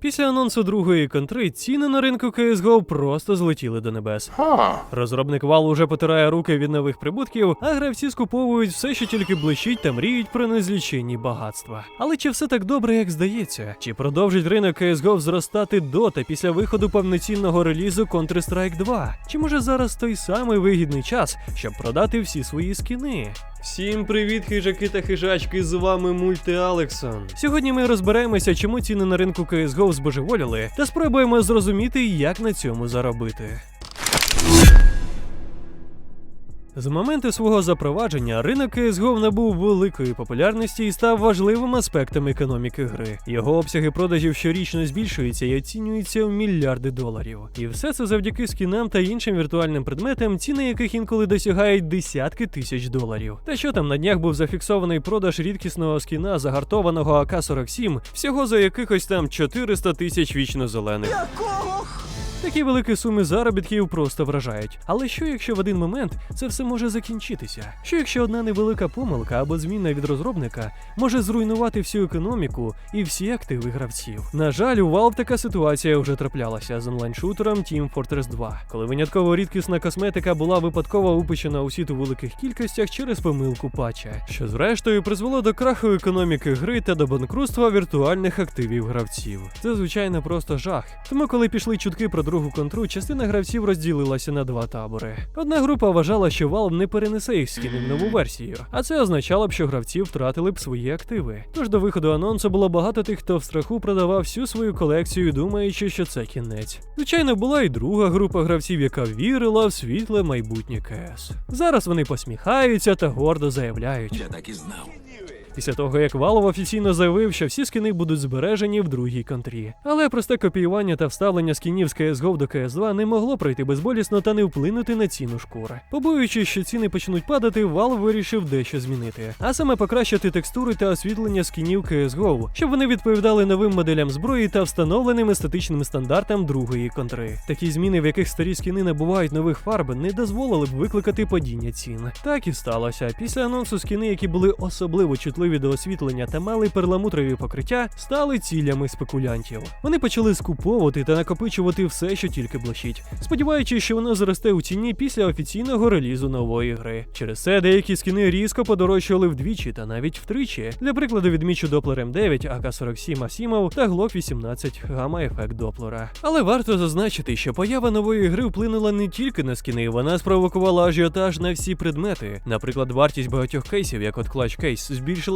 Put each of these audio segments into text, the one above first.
Після анонсу другої контри ціни на ринку CSGO просто злетіли до небес. Розробник Valve уже потирає руки від нових прибутків, а гравці скуповують все, що тільки блищить та мріють про незліченні багатства. Але чи все так добре, як здається? Чи продовжить ринок CSGO зростати до та після виходу повноцінного релізу Counter-Strike 2? Чи може зараз той самий вигідний час, щоб продати всі свої скіни? Всім привіт, хижаки та хижачки! З вами Мульти Алексон. Сьогодні ми розберемося, чому ціни на ринку CSGO збожеволіли, та спробуємо зрозуміти, як на цьому заробити. З моменту свого запровадження ринок CSGO набув великої популярності і став важливим аспектом економіки гри. Його обсяги продажів щорічно збільшуються і оцінюються у мільярди доларів. І все це завдяки скінам та іншим віртуальним предметам, ціни яких інколи досягають десятки тисяч доларів. Та що там на днях був зафіксований продаж рідкісного скіна загартованого АК-47 всього за якихось там 400 тисяч вічно зелених. Такі великі суми заробітків просто вражають. Але що якщо в один момент це все може закінчитися? Що якщо одна невелика помилка або зміна від розробника може зруйнувати всю економіку і всі активи гравців? На жаль, у Valve така ситуація вже траплялася з онлайн-шутером Team Fortress 2, коли винятково рідкісна косметика була випадково випущена у світ у великих кількостях через помилку патча, що зрештою призвело до краху економіки гри та до банкрутства віртуальних активів гравців. Це звичайно просто жах. Тому, коли пішли чутки про другу контру, частина гравців розділилася на два табори. Одна група вважала, що Valve не перенесе їх скини нову версію, а це означало б, що гравці втратили б свої активи. Тож до виходу анонсу було багато тих, хто в страху продавав всю свою колекцію, думаючи, що це кінець. Звичайно, була і друга група гравців, яка вірила в світле майбутнє КС. Зараз вони посміхаються та гордо заявляють. Я так і знав. Після того, як Valve офіційно заявив, що всі скини будуть збережені в другій контрі. Але просте копіювання та вставлення скінів з CSGO до CS2 не могло пройти безболісно та не вплинути на ціну шкури. Побоюючись, що ціни почнуть падати, Valve вирішив дещо змінити, а саме покращити текстури та освітлення скінів CSGO, щоб вони відповідали новим моделям зброї та встановленим естетичним стандартам другої контри. Такі зміни, в яких старі скіни набувають нових фарб, не дозволили б викликати падіння цін. Так і сталося. Після анонсу скіни, які були особливо чутливі до освітлення та мали перламутрові покриття, стали цілями спекулянтів. Вони почали скуповувати та накопичувати все, що тільки блищить, сподіваючись, що воно зросте у ціні після офіційного релізу нової гри. Через це деякі скіни різко подорожчали вдвічі та навіть втричі. Для прикладу відмічу Doppler M9, AK-47 Asimov та Glock 18 гамма ефект Доплера. Але варто зазначити, що поява нової гри вплинула не тільки на скіни, вона спровокувала ажіотаж на всі предмети. Наприклад, вартість багатьох кейсів, як от Clutch Case,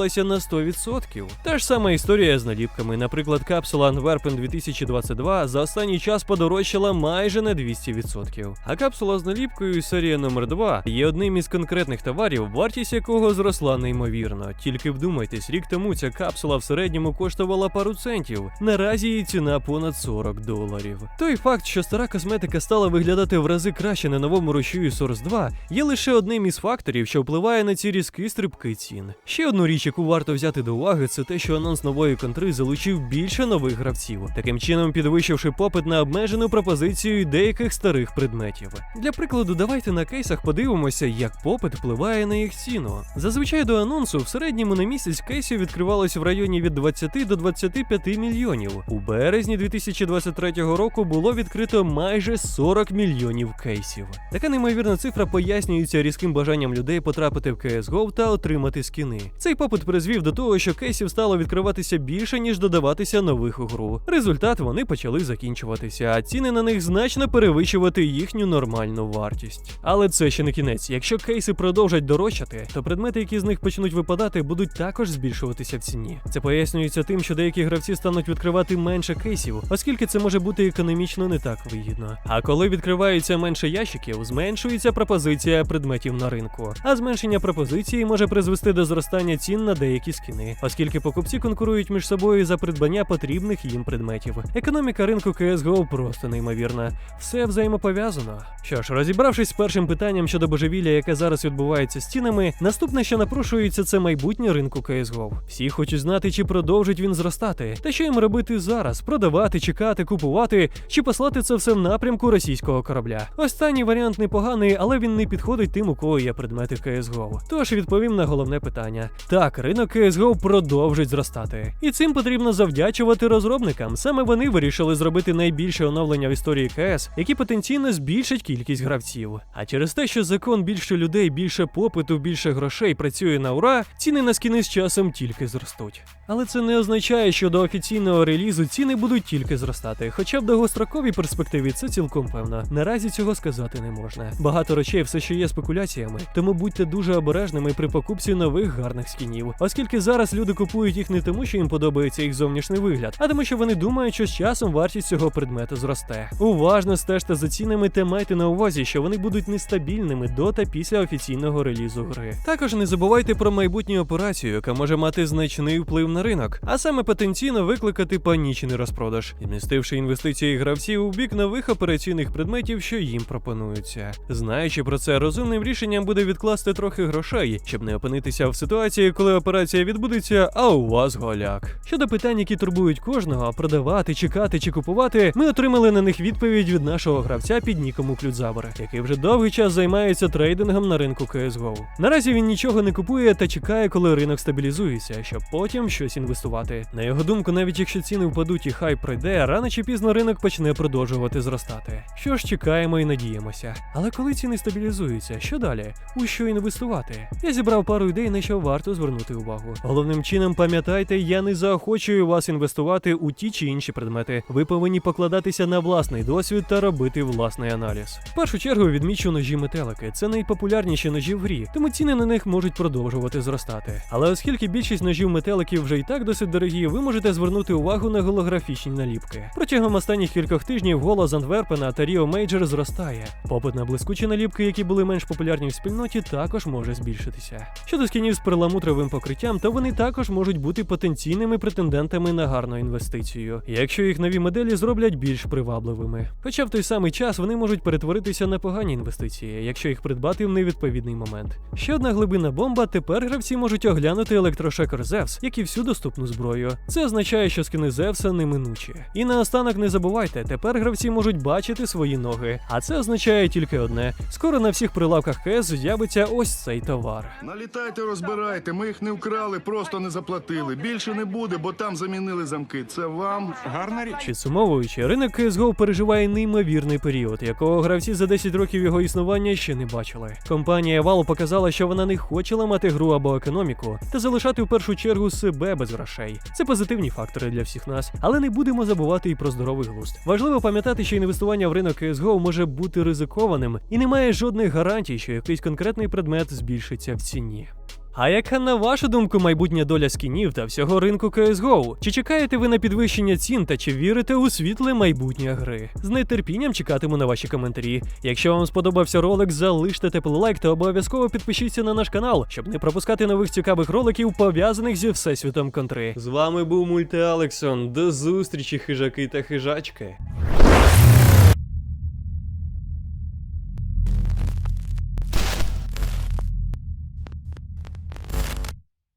збільшилася на 100%. Та ж сама історія з наліпками. Наприклад, капсула Antwerpen 2022 за останній час подорожчала майже на 200%. А капсула з наліпкою серія номер 2 є одним із конкретних товарів, вартість якого зросла неймовірно. Тільки вдумайтесь, рік тому ця капсула в середньому коштувала пару центів. Наразі її ціна понад 40 доларів. Той факт, що стара косметика стала виглядати в рази краще на новому рушію Source 2, є лише одним із факторів, що впливає на ці різкі стрибки цін. Ще одну річ, яку варто взяти до уваги, це те, що анонс нової контри залучив більше нових гравців, таким чином підвищивши попит на обмежену пропозицію деяких старих предметів. Для прикладу, давайте на кейсах подивимося, як попит впливає на їх ціну. Зазвичай до анонсу в середньому на місяць кейсів відкривалось в районі від 20 до 25 мільйонів. У березні 2023 року було відкрито майже 40 мільйонів кейсів. Така неймовірна цифра пояснюється різким бажанням людей потрапити в CSGO та отримати скіни. Цей попит призвів до того, що кейсів стало відкриватися більше, ніж додаватися нових у гру. Результат вони почали закінчуватися, а ціни на них значно перевищувати їхню нормальну вартість. Але це ще не кінець. Якщо кейси продовжать дорожчати, то предмети, які з них почнуть випадати, будуть також збільшуватися в ціні. Це пояснюється тим, що деякі гравці стануть відкривати менше кейсів, оскільки це може бути економічно не так вигідно. А коли відкривається менше ящиків, зменшується пропозиція предметів на ринку. А зменшення пропозиції може призвести до зростання цін на деякі скіни, оскільки покупці конкурують між собою за придбання потрібних їм предметів. Економіка ринку CSGO просто неймовірна. Все взаємопов'язано. Що ж, розібравшись з першим питанням щодо божевілля, яке зараз відбувається з цінами, наступне, що напрошується, це майбутнє ринку CSGO. Всі хочуть знати, чи продовжить він зростати, та що їм робити зараз: продавати, чекати, купувати, чи послати це все в напрямку російського корабля. Останній варіант непоганий, але він не підходить тим, у кого є предмети CSGO. Тож відповім на головне питання: так, Так, ринок CSGO продовжить зростати. І цим потрібно завдячувати розробникам. Саме вони вирішили зробити найбільше оновлення в історії КС, які потенційно збільшать кількість гравців. А через те, що закон більше людей, більше попиту, більше грошей працює на ура, ціни на скіни з часом тільки зростуть. Але це не означає, що до офіційного релізу ціни будуть тільки зростати. Хоча в довгостроковій перспективі це цілком певно. Наразі цього сказати не можна. Багато речей все ще є спекуляціями, тому будьте дуже обережними при покупці нових гарних скінів, оскільки зараз люди купують їх не тому, що їм подобається їх зовнішній вигляд, а тому, що вони думають, що з часом вартість цього предмету зросте. Уважно стежте за цінами та майте на увазі, що вони будуть нестабільними до та після офіційного релізу гри. Також не забувайте про майбутню операцію, яка може мати значний вплив на ринок, а саме потенційно викликати панічний розпродаж, інвестивши інвестиції гравців у бік нових операційних предметів, що їм пропонуються. Знаючи про це, розумним рішенням буде відкласти трохи грошей, щоб не опинитися в ситуації, коли операція відбудеться, а у вас голяк. Щодо питань, які турбують кожного, продавати, чекати чи купувати, ми отримали на них відповідь від нашого гравця під ніком Уклюдзабр, який вже довгий час займається трейдингом на ринку CSGO. Наразі він нічого не купує та чекає, коли ринок стабілізується, щоб потім щось інвестувати. На його думку, навіть якщо ціни впадуть і хай пройде, рано чи пізно ринок почне продовжувати зростати. Що ж, чекаємо і надіємося. Але коли ціни стабілізуються, що далі? У що інвестувати? Я зібрав пару ідей, на що варто звернути увагу. Головним чином, пам'ятайте, я не заохочую вас інвестувати у ті чи інші предмети. Ви повинні покладатися на власний досвід та робити власний аналіз. В першу чергу відмічу ножі метелики. Це найпопулярніші ножі в грі, тому ціни на них можуть продовжувати зростати. Але оскільки більшість ножів метеликів вже і так досить дорогі, ви можете звернути увагу на голографічні наліпки. Протягом останніх кількох тижнів голос Антверпена та Ріо Мейджор зростає. Попит на блискучі наліпки, які були менш популярні в спільноті, також може збільшитися. Щодо скінів з перламутровим покриттям, то вони також можуть бути потенційними претендентами на гарну інвестицію, якщо їх нові моделі зроблять більш привабливими. Хоча в той самий час вони можуть перетворитися на погані інвестиції, якщо їх придбати в невідповідний момент. Ще одна глибинна бомба. Тепер гравці можуть оглянути електрошекер Зевс, як і всю доступну зброю. Це означає, що скини Зевса неминучі. І наостанок не забувайте, тепер гравці можуть бачити свої ноги. А це означає тільки одне: скоро на всіх прилавках КС з'явиться ось цей товар. Налітайте, розбирайте. Ми їх не вкрали, просто не заплатили. Більше не буде, бо там замінили замки. Це вам Гарна річ. Підсумовуючи, ринок CSGO переживає неймовірний період, якого гравці за 10 років його існування ще не бачили. Компанія Valve показала, що вона не хоче ламати гру або економіку та залишати в першу чергу себе без грошей. Це позитивні фактори для всіх нас, але не будемо забувати і про здоровий глузд. Важливо пам'ятати, що інвестування в ринок CSGO може бути ризикованим і немає жодних гарантій, що якийсь конкретний предмет збільшиться в ціні. А яка на вашу думку майбутня доля скінів та всього ринку CSGO? Чи чекаєте ви на підвищення цін та чи вірите у світле майбутнє гри? З нетерпінням чекатиму на ваші коментарі. Якщо вам сподобався ролик, залиште теплий лайк та обов'язково підпишіться на наш канал, щоб не пропускати нових цікавих роликів, пов'язаних зі всесвітом контри. З вами був Мульти Алексон. До зустрічі, хижаки та хижачки.